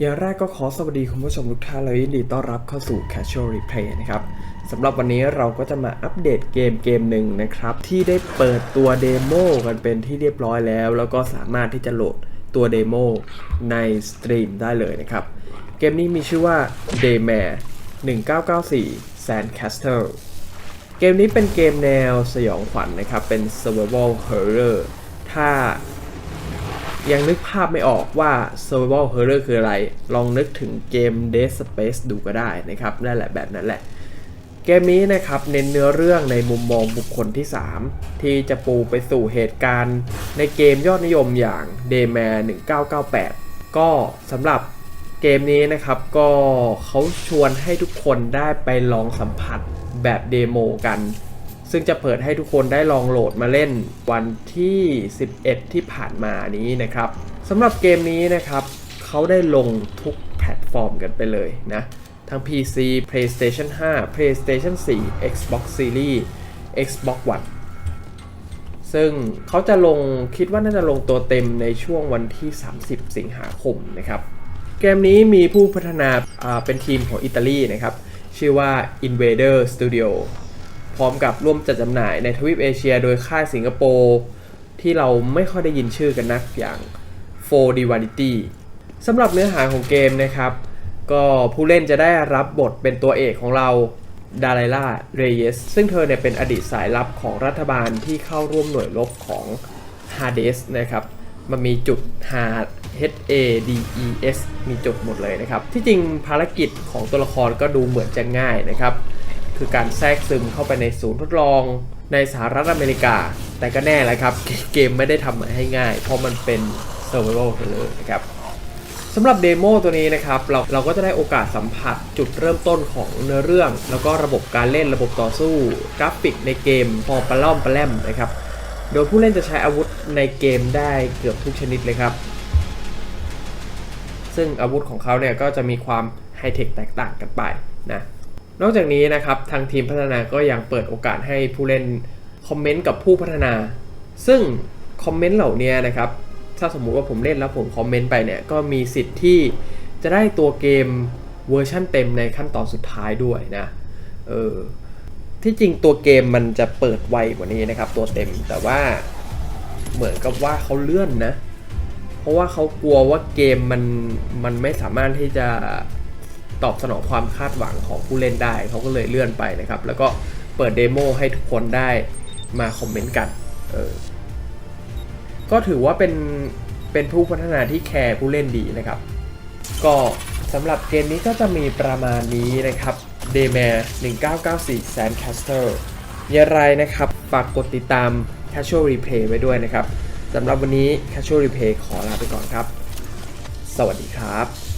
อย่างแรกก็ขอสวัสดีคุณผู้ชมทุกท่านและยินดีต้อนรับเข้าสู่ Casual Replay นะครับสำหรับวันนี้เราก็จะมาอัปเดตเกมเกมหนึ่งนะครับ ที่ได้เปิดตัวเดโมกันเป็นที่เรียบร้อยแล้ว แล้วก็สามารถที่จะโหลดตัวเดโมในสตรีมได้เลยนะครับ เกมนี้มีชื่อว่า Daymare 1994 Sandcastle เกมนี้เป็นเกมแนวสยองขวัญนะครับ เป็น survival horror ถ้า ยังนึกภาพไม่ออกว่า survival horror คืออะไร ลองนึกถึงเกม Dead Space ดูก็ได้นะครับนั่นแหละแบบนั้นแหละ เกมนี้นะครับเน้นเนื้อเรื่องในมุมมองบุคคลที่ 3 ที่จะปูไปสู่เหตุการณ์ ในเกมยอดนิยมอย่าง Daymare 1998 ก็สำหรับเกมนี้นะครับก็เขาชวนให้ทุกคนได้ไปลองสัมผัสแบบเดโมกัน ซึ่งจะเปิดให้ทุกคนได้ลองโหลดมาเล่นวันที่ 11 ที่ผ่านมานี้นะครับสำหรับเกมนี้นะครับเขาได้ลงทุกแพลตฟอร์มกันไปเลยนะทั้ง PC PlayStation 5 PlayStation 4 Xbox Series Xbox One ซึ่งเขาจะลงคิดว่าน่าจะลงตัวเต็มในช่วงวันที่ 30 สิงหาคมนะครับ เกมนี้มีผู้พัฒนาเป็นทีมของอิตาลีนะครับ ชื่อว่า Invader Studio ร้อมกับร่วมจัดจำหน่ายในทวีปเอเชีย โดยค่ายสิงคโปร์ที่เราไม่ค่อยได้ยินชื่อกันนักอย่าง 4 Divinity สำหรับเนื้อหาของเกมนะครับ ก็ผู้เล่นจะได้รับบทเป็นตัวเอกของเราดาไลล่าเรเยสซึ่งเธอเนี่ยเป็นอดีตสายลับของรัฐบาลที่เข้าร่วมหน่วยรบของ Hades นะครับมันมีจุด H H A D E S มีจุดหมดเลยนะครับ ที่จริงภารกิจของตัวละครก็ดูเหมือนจะง่ายนะครับ คือการแทรกซึมเข้าไปในศูนย์ทดลองในสหรัฐอเมริกา แต่ก็แน่แหละครับเกมไม่ได้ทำให้ง่าย เพราะมันเป็น survival h o r r นะครับสำหรับเดโมตัวนี้นะครับเราเราก็จะได้โอกาสสัมผัสจุดเริ่มต้นของเนื้อเรื่อง แล้วก็ระบบการเล่นระบบต่อสู้ กราฟิกในเกมพอปลาล่อมปลาแลมนะครับ โดยผู้เล่นจะใช้อาวุธในเกมได้เกือบทุกชนิดเลยครับ ซึ่งอาวุธของเขาเนี่ยก็จะมีความไฮเทคแตกต่างกันไปนะ นอกจากนี้นะครับทางทีมพัฒนาก็ยังเปิดโอกาสให้ผู้เล่นคอมเมนต์กับผู้พัฒนา ซึ่งคอมเมนต์เหล่านี้นะครับถ้าสมมุติว่าผมเล่นแล้วผมคอมเมนต์ไปเนี่ยก็มีสิทธิ์ที่จะได้ตัวเกมเวอร์ชั่นเต็มในขั้นตอนสุดท้ายด้วยนะเออที่จริงตัวเกมมันจะเปิดไวกว่านี้นะครับ ตัวเต็มแต่ว่าเหมือนกับว่าเขาเลื่อนนะ เพราะว่าเขากลัวว่าเกมมันมันไม่สามารถที่จะ ตอบสนองความคาดหวังของผู้เล่นได้เขาก็เลยเลื่อนไปนะครับ แล้วก็เปิดเดโมให้ทุกคนได้มาคอมเมนต์กันเออก็ถือว่าเป็นเป็นผู้พัฒนาที่แคร์ผู้เล่นดีนะครับ ก็สำหรับเกมนี้ก็จะมีประมาณนี้นะครับ d a y m a r e 1994 Sandcastle อย่างไรนะครับ ฝากกดติดตาม Casual Replay ไว้ด้วยนะครับ สำหรับวันนี้ Casual Replay ขอลาไปก่อนครับ สวัสดีครับ